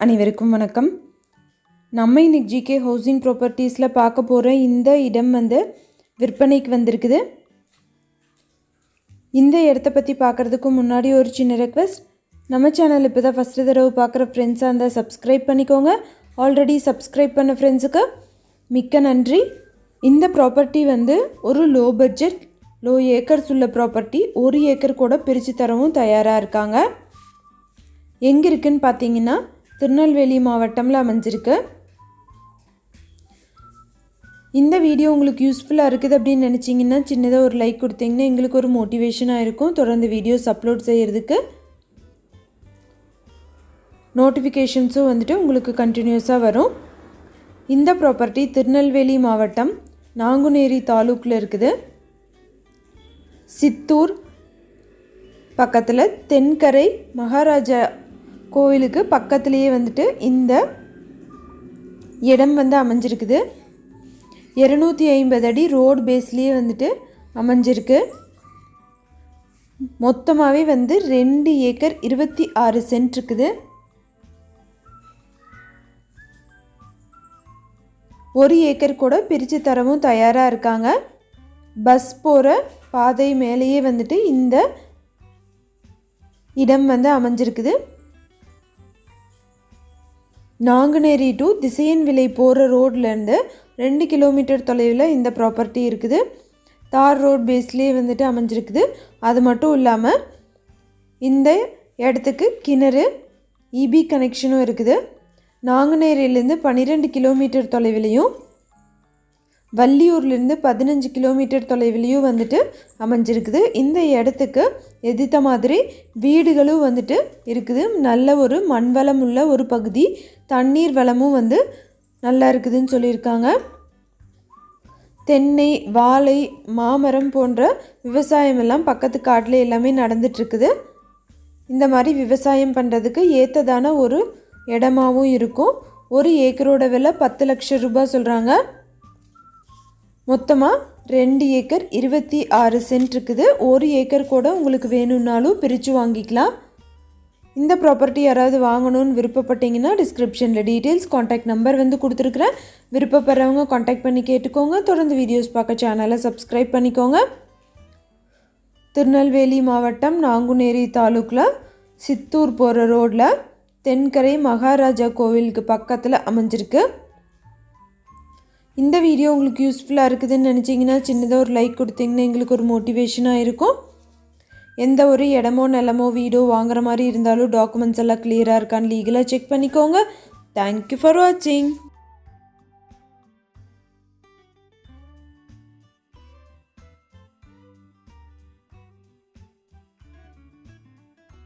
அனைவருக்கும் வணக்கம். நம்ம இன்னைக்கு ஜிகே ஹவுசிங் ப்ராப்பர்ட்டிஸில் பார்க்க போகிற இந்த இடம் வந்து விற்பனைக்கு வந்திருக்குது. இந்த இடத்த பற்றி பார்க்குறதுக்கு முன்னாடி ஒரு சின்ன ரெக்வெஸ்ட் நம்ம சேனல் இப்போ தான் ஃபஸ்ட்டு தடவை பார்க்குற ஃப்ரெண்ட்ஸாக இருந்தால் சப்ஸ்கிரைப் பண்ணிக்கோங்க. ஆல்ரெடி சப்ஸ்கிரைப் பண்ண ஃப்ரெண்ட்ஸுக்கு மிக்க நன்றி. இந்த ப்ராப்பர்ட்டி வந்து ஒரு லோ பட்ஜெட் லோ ஏக்கர்ஸ் உள்ள ப்ராப்பர்ட்டி ஒரு ஏக்கர் கூட பிரித்து தரவும் தயாராக இருக்காங்க. எங்கே இருக்குன்னு பார்த்தீங்கன்னா திருநெல்வேலி மாவட்டம்ல அமைஞ்சிருக்கு. இந்த வீடியோ உங்களுக்கு யூஸ்ஃபுல்லாக இருக்குது அப்படின்னு நினச்சிங்கன்னா சின்னதாக ஒரு லைக் கொடுத்தீங்கன்னா எங்களுக்கு ஒரு மோட்டிவேஷனாக இருக்கும் தொடர்ந்து வீடியோஸ் அப்லோட் செய்கிறதுக்கு நோட்டிஃபிகேஷன்ஸும் வந்துட்டு உங்களுக்கு கண்டினியூஸாக வரும். இந்த ப்ராப்பர்ட்டி திருநெல்வேலி மாவட்டம் நாங்குநேரி தாலூக்கில் இருக்குது. சித்தூர் பக்கத்தில் தென்கரை மகாராஜா கோவிலுக்கு பக்கத்துலேயே வந்துட்டு இந்த இடம் வந்து அமைஞ்சிருக்குது. இரநூத்தி ஐம்பது அடி ரோடு பேஸ்லேயே வந்துட்டு அமைஞ்சிருக்கு. மொத்தமாகவே வந்து ரெண்டு ஏக்கர் இருபத்தி ஆறு சென்ட் இருக்குது. ஒரு ஏக்கர் கூட பிரித்து தரவும் தயாராக இருக்காங்க. பஸ் போகிற பாதை மேலேயே வந்துட்டு இந்த இடம் வந்து அமைஞ்சிருக்குது. நாங்குநேரி டு திசையன் விலை போகிற ரோட்லேருந்து ரெண்டு கிலோமீட்டர் தொலைவில் இந்த ப்ராப்பர்ட்டி இருக்குது. தார் ரோட் பேஸ்லேயே வந்துட்டு அமைஞ்சிருக்குது. அது மட்டும் இல்லாமல் இந்த இடத்துக்கு கிணறு இபி கனெக்ஷனும் இருக்குது. நாங்குநேரியிலேருந்து பன்னிரெண்டு கிலோமீட்டர் தொலைவிலையும் வள்ளியூர்லேருந்து பதினஞ்சு கிலோமீட்டர் தொலைவிலையும் வந்துட்டு அமைஞ்சிருக்குது. இந்த இடத்துக்கு எதிர்த்த மாதிரி வீடுகளும் வந்துட்டு இருக்குது. நல்ல ஒரு மண் வளம் உள்ள ஒரு பகுதி. தண்ணீர் வளமும் வந்து நல்லா இருக்குதுன்னு சொல்லியிருக்காங்க. தென்னை வாழை மாமரம் போன்ற விவசாயம் எல்லாம் பக்கத்து காட்டில் எல்லாமே நடந்துட்டுருக்குது. இந்த மாதிரி விவசாயம் பண்ணுறதுக்கு ஏற்றதான ஒரு இடமாவும் இருக்கும். ஒரு ஏக்கரோட விலை பத்து லட்சம் ரூபாய் சொல்கிறாங்க மொத்தமாக ரெண்டு ஏக்கர் இருபத்தி ஆறு சென்ட் இருக்குது. ஒரு ஏக்கர் கூட உங்களுக்கு வேணும்னாலும் பிரித்து வாங்கிக்கலாம். இந்த ப்ராப்பர்ட்டி யாராவது வாங்கணும்னு விருப்பப்பட்டீங்கன்னா டிஸ்கிரிப்ஷனில் டீட்டெயில்ஸ் காண்டாக்ட் நம்பர் வந்து கொடுத்துருக்குறேன். விருப்பப்படுறவங்க காண்டாக்ட் பண்ணி கேட்டுக்கோங்க. தொடர்ந்து வீடியோஸ் பார்க்க சேனலை சப்ஸ்கிரைப் பண்ணிக்கோங்க. திருநெல்வேலி மாவட்டம் நாங்குநேரி தாலுக்கில் சித்தூர் போகிற ரோட்டில் தென்கரை மகாராஜா கோவிலுக்கு பக்கத்தில் அமைஞ்சிருக்கு. இந்த வீடியோ உங்களுக்கு யூஸ்ஃபுல்லாக இருக்குதுன்னு நினச்சிங்கன்னா சின்னதாக ஒரு லைக் கொடுத்தீங்கன்னா எங்களுக்கு ஒரு மோட்டிவேஷனாக இருக்கும். எந்த ஒரு இடமோ நிலமோ வீடோ வாங்குற மாதிரி இருந்தாலும் டாக்குமெண்ட்ஸ் எல்லாம் கிளியராக இருக்கான்னு லீகலாக செக் பண்ணிக்கோங்க. தேங்க்யூ ஃபார் வாட்சிங்